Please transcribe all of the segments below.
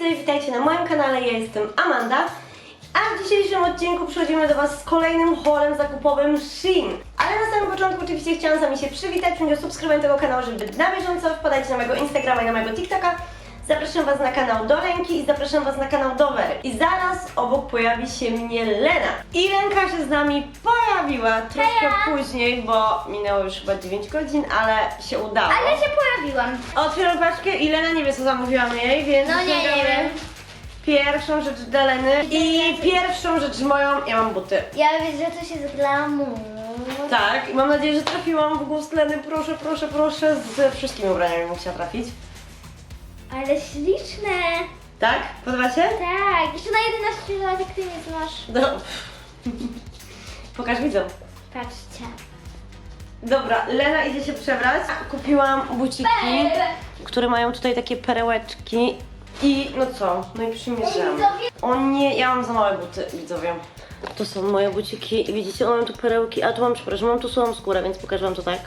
widzowie, witajcie na moim kanale, ja jestem Amanda. A w dzisiejszym odcinku przychodzimy do Was z kolejnym haulem zakupowym Shein. Ale na samym początku oczywiście chciałam z Wami się przywitać, bądź subskrybując tego kanału, żeby na bieżąco, wpadajcie na mojego Instagrama i na mojego TikToka. Zapraszam Was na kanał do Lenki i zapraszam Was na kanał do Wery. I zaraz obok pojawi się mnie Lena. I Lenka się z nami pojawiła troszkę Heja. później, bo minęło już chyba 9 godzin, ale się udało. Ale się pojawiłam. Otwieram paczkę i Lena nie wie co zamówiłam jej, więc No nie, nie wyciągamy wiem. Pierwszą rzecz dla Leny i pierwszą rzecz moją, ja mam buty. Ja widzę, że to się z glamour. Tak, i mam nadzieję, że trafiłam w gust Leny, proszę, proszę, proszę, ze wszystkimi ubraniami bym chciała trafić. Ale śliczne. Tak? Podoba się? Tak, jeszcze na 11 lat jak ty nie znasz. No. Pokaż widzom. Patrzcie. Dobra, Lena idzie się przebrać. Kupiłam buciki, które mają tutaj takie perełeczki. I no co? No i przymierzam. O nie, ja mam za małe buty, widzowie. To są moje buciki i widzicie, mam tu perełki, a tu mam, przepraszam, mam tu słomą skórę, więc pokażę wam to tak.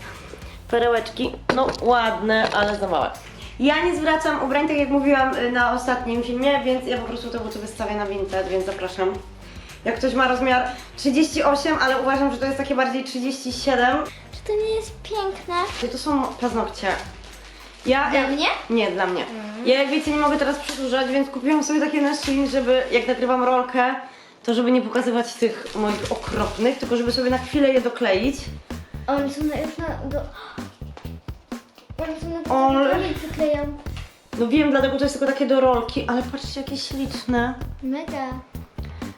Perełeczki, no ładne, ale za małe. Ja nie zwracam ubrań, tak jak mówiłam y, na ostatnim filmie, więc ja po prostu te buty wystawię na Vinted, więc zapraszam. Jak ktoś ma rozmiar 38, ale uważam, że to jest takie bardziej 37, Czy to nie jest piękne? to są paznokcie. Ja, Dla jak- mnie? Nie, dla mnie. Ja jak wiecie nie mogę teraz przedłużać, więc kupiłam sobie takie na Shein, żeby jak nagrywam rolkę, to żeby nie pokazywać tych moich okropnych, tylko żeby sobie na chwilę je dokleić. One są na, na... Do... One są na Ale- Ale... przykleją. No wiem, dlatego to jest tylko takie do rolki, ale patrzcie jakie śliczne. Mega.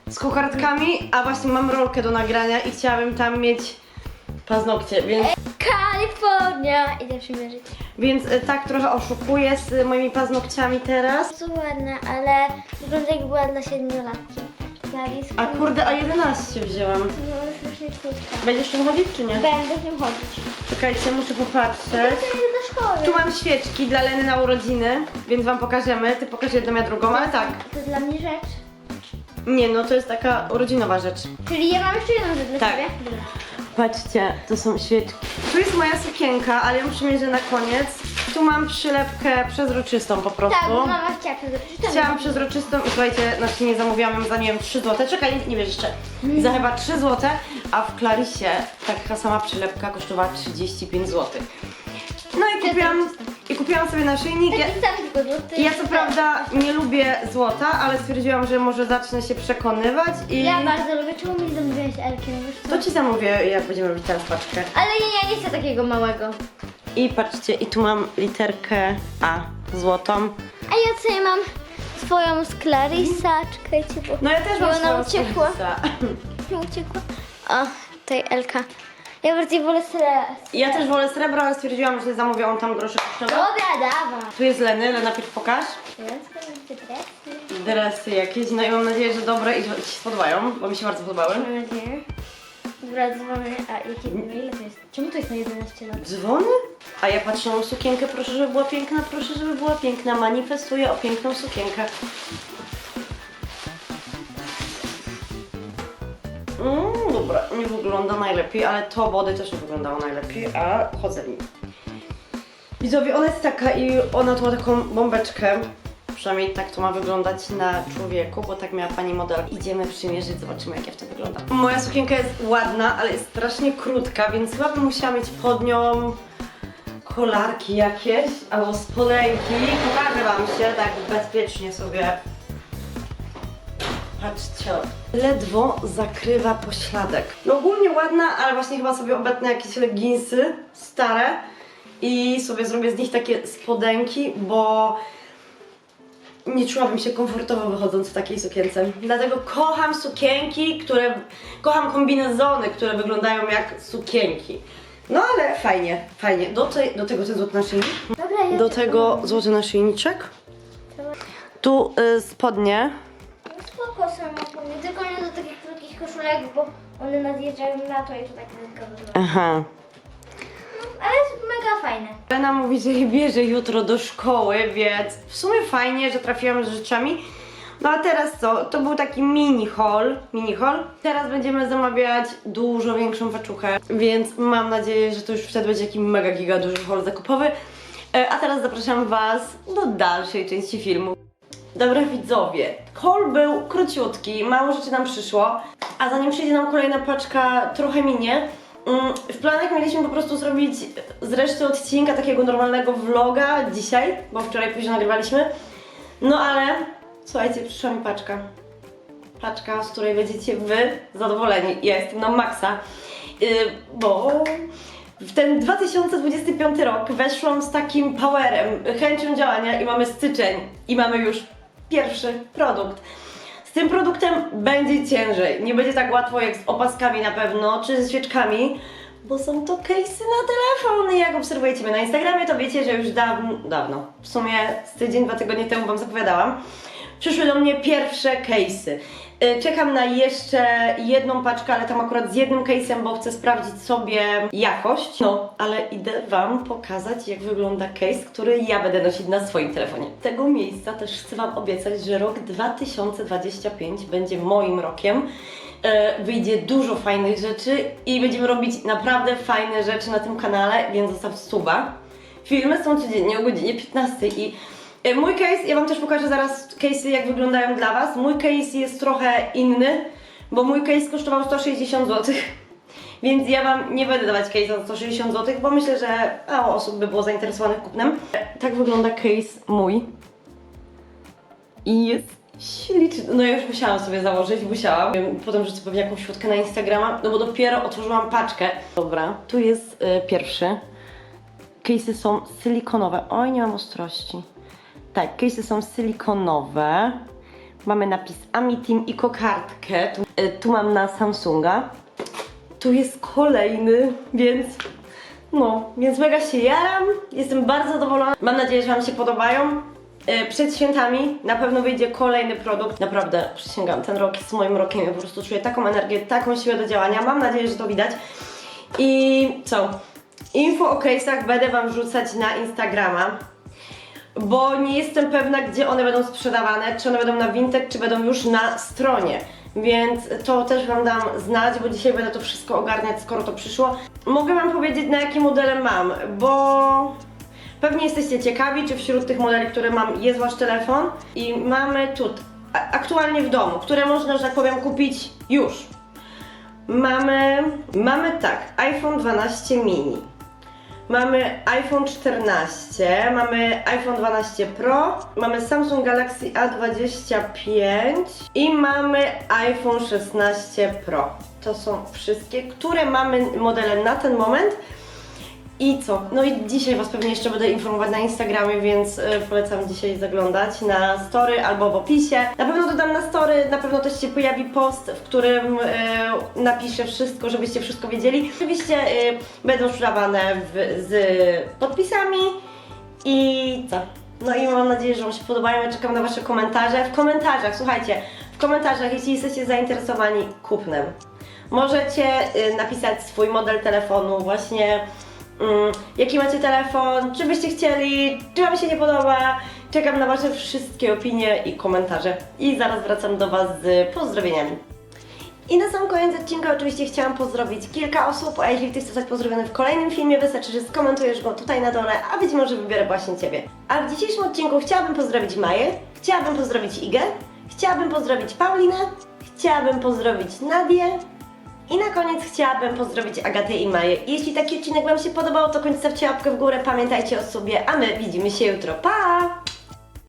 Z kokardkami, a właśnie mam rolkę do nagrania i chciałabym tam mieć paznokcie, więc, Kalifornia. Idę przymierzyć. więc y, tak trochę oszukuję z moimi paznokciami teraz. Są ładne, ale wygląda jak była dla siedmiolatki. A kurde, a 11 wzięłam. No, krótka. Będziesz tu chodzić czy nie? Będę w nim chodzić. Czekajcie, muszę popatrzeć. Do szkoły. Tu mam świeczki dla Leny na urodziny, więc wam pokażemy. Ty pokaż jedną, ja drugą, ale tak. To dla mnie rzecz. Nie, no to jest taka urodzinowa rzecz. Czyli ja mam jeszcze jedną rzecz dla Tak. ciebie? Patrzcie, to są świeczki. Tu jest moja sukienka, ale ją przymierzę na koniec. Tu mam przylepkę przezroczystą po prostu. Tak, bo mama chciała przezroczyć. To Chciałam przezroczystą i słuchajcie, znaczy nie zamówiłam ją za nie wiem 3 zł. Czekaj, nie, nie wiesz jeszcze. Za chyba 3 zł, a w Clarisie taka sama przylepka kosztowała 35 zł. No i kupiłam, i kupiłam sobie naszyjnik. Ja, ja co prawda nie lubię złota, ale stwierdziłam, że może zacznę się przekonywać i Ja bardzo lubię. Czemu mi zamówiłaś Elkę? Wiesz co? to ci zamówię, jak będziemy robić teraz paczkę. Ale nie, ja nie chcę takiego małego. I patrzcie, i tu mam literkę A złotą. A ja tutaj mam swoją z Clarissa. Czekajcie, bo No ja też mam ona swoją uciekła. Clarissa. mi uciekła. O, tutaj Elka. Ja bardziej wolę stres. Ja też wolę srebro, ale stwierdziłam, że zamówię on tam grosze kosztowe. Dobra, dawaj. Tu jest Leny, Lena najpierw pokaż. Dresy jakieś, no i mam nadzieję, że dobre i że Ci się spodobają, bo mi się bardzo podobały. Mam nadzieję. Dobra, dzwonię. A jakie, ile to jest? Czemu to jest na 11 lat? Dzwony? A ja patrzę na sukienkę, proszę, żeby była piękna, proszę, żeby była piękna. Manifestuję o piękną sukienkę. Mm, dobra, nie wygląda najlepiej, ale to body też nie wyglądało najlepiej, a chodzę w nim. Widzowie, ona jest taka i ona tu ma taką bombeczkę. Przynajmniej tak to ma wyglądać na człowieku, bo tak miała pani model. Idziemy przymierzyć, zobaczymy jak ja w tym wyglądam. Moja sukienka jest ładna, ale jest strasznie krótka, więc chyba bym musiała mieć pod nią kolarki jakieś albo spodenki. Pokażę wam się tak bezpiecznie sobie. Patrzcie, ledwo zakrywa pośladek. No ogólnie ładna, ale właśnie chyba sobie obetnę jakieś leginsy stare i sobie zrobię z nich takie spodenki, bo nie czułabym się komfortowo wychodząc w takiej sukience. Dlatego kocham sukienki, które. kocham kombinezony, które wyglądają jak sukienki. No ale fajnie, fajnie. Do, tej, do tego ten złoty naszyjnik. Dobra, ja Do tego złoty naszyjniczek. Tu y, spodnie. Spoko są ogólnie, tylko nie do takich krótkich koszulek, bo one nadjeżdżają na to i to tak tylko wygląda. Aha. Fajne. Lena mówi, że je bierze jutro do szkoły, więc w sumie fajnie, że trafiłam z rzeczami. No a teraz co? To był taki mini haul, mini haul. Teraz będziemy zamawiać dużo większą paczuchę, więc mam nadzieję, że to już wtedy będzie taki mega giga duży haul zakupowy. E, A teraz zapraszam Was do dalszej części filmu. Dobra widzowie, haul był króciutki, mało rzeczy nam przyszło, a zanim przyjdzie nam kolejna paczka, trochę minie. Mm, W planach mieliśmy po prostu zrobić z reszty odcinka takiego normalnego vloga dzisiaj, bo wczoraj późno nagrywaliśmy. No ale słuchajcie, przyszła mi paczka. Paczka, z której będziecie wy zadowoleni. Ja jestem na maksa, yy, bo w ten 2025 rok weszłam z takim powerem, chęcią działania i mamy styczeń i mamy już pierwszy produkt. Tym produktem będzie ciężej. Nie będzie tak łatwo jak z opaskami na pewno, czy ze świeczkami, bo są to case'y na telefon. Jak obserwujecie mnie na Instagramie, to wiecie, że już dawno, dawno, w sumie z tydzień, dwa tygodnie temu Wam zapowiadałam, przyszły do mnie pierwsze case'y. Y, Czekam na jeszcze jedną paczkę, ale tam akurat z jednym case'em, bo chcę sprawdzić sobie jakość. No, ale idę Wam pokazać, jak wygląda case, który ja będę nosić na swoim telefonie. Tego miejsca też chcę Wam obiecać, że rok 2025 będzie moim rokiem. E, Wyjdzie dużo fajnych rzeczy i będziemy robić naprawdę fajne rzeczy na tym kanale, więc zostaw suba. Filmy są codziennie o godzinie 15 i e, mój case, ja Wam też pokażę zaraz case'y jak wyglądają dla Was. Mój case jest trochę inny, bo mój case kosztował 160 zł. Więc ja Wam nie będę dawać case za 160 zł, bo myślę, że mało osób by było zainteresowanych kupnem. E, Tak wygląda case mój. I jest śliczny. No ja już musiałam sobie założyć, musiałam. Potem rzucę pewnie jakąś fotkę na Instagrama, no bo dopiero otworzyłam paczkę. Dobra, tu jest e, pierwszy. Case'y są silikonowe. Oj, nie mam ostrości. Tak, case'y są silikonowe. Mamy napis Amitim i kokardkę. Tu, e, tu mam na Samsunga. Tu jest kolejny, więc no, więc mega się jaram. Jestem bardzo zadowolona. Mam nadzieję, że Wam się podobają. E, Przed świętami na pewno wyjdzie kolejny produkt. Naprawdę, przysięgam, ten rok jest moim rokiem. Ja po prostu czuję taką energię, taką siłę do działania. Mam nadzieję, że to widać. I co? Info o case'ach będę Wam wrzucać na Instagrama bo nie jestem pewna, gdzie one będą sprzedawane, czy one będą na Vinted, czy będą już na stronie. Więc to też Wam dam znać, bo dzisiaj będę to wszystko ogarniać, skoro to przyszło. Mogę Wam powiedzieć, na jakie modele mam, bo pewnie jesteście ciekawi, czy wśród tych modeli, które mam, jest Wasz telefon. I mamy tu, aktualnie w domu, które można, że tak powiem, kupić już. Mamy, mamy tak, iPhone 12 mini. Mamy iPhone 14, mamy iPhone 12 Pro, mamy Samsung Galaxy A25 i mamy iPhone 16 Pro. To są wszystkie, które mamy modele na ten moment. I co? No i dzisiaj Was pewnie jeszcze będę informować na Instagramie, więc y, polecam dzisiaj zaglądać na story albo w opisie. Na pewno dodam na story, na pewno też się pojawi post, w którym y, napiszę wszystko, żebyście wszystko wiedzieli. Oczywiście y, będą sprzedawane z podpisami i co? No i mam nadzieję, że Wam się podobają. Ja czekam na Wasze komentarze. W komentarzach, słuchajcie, w komentarzach, jeśli jesteście zainteresowani kupnem, możecie napisać swój model telefonu, właśnie mm, jaki macie telefon, czy byście chcieli, czy Wam się nie podoba. Czekam na Wasze wszystkie opinie i komentarze. I zaraz wracam do Was z pozdrowieniami. I na sam koniec odcinka oczywiście chciałam pozdrowić kilka osób, a jeśli chcesz zostać pozdrowiony w kolejnym filmie, wystarczy, że skomentujesz go tutaj na dole, a być może wybiorę właśnie Ciebie. A w dzisiejszym odcinku chciałabym pozdrowić Maję, chciałabym pozdrowić Igę, chciałabym pozdrowić Paulinę, chciałabym pozdrowić Nadię, i na koniec chciałabym pozdrowić Agatę i Maję. Jeśli taki odcinek Wam się podobał, to stawcie łapkę w górę, pamiętajcie o sobie, a my widzimy się jutro. Pa!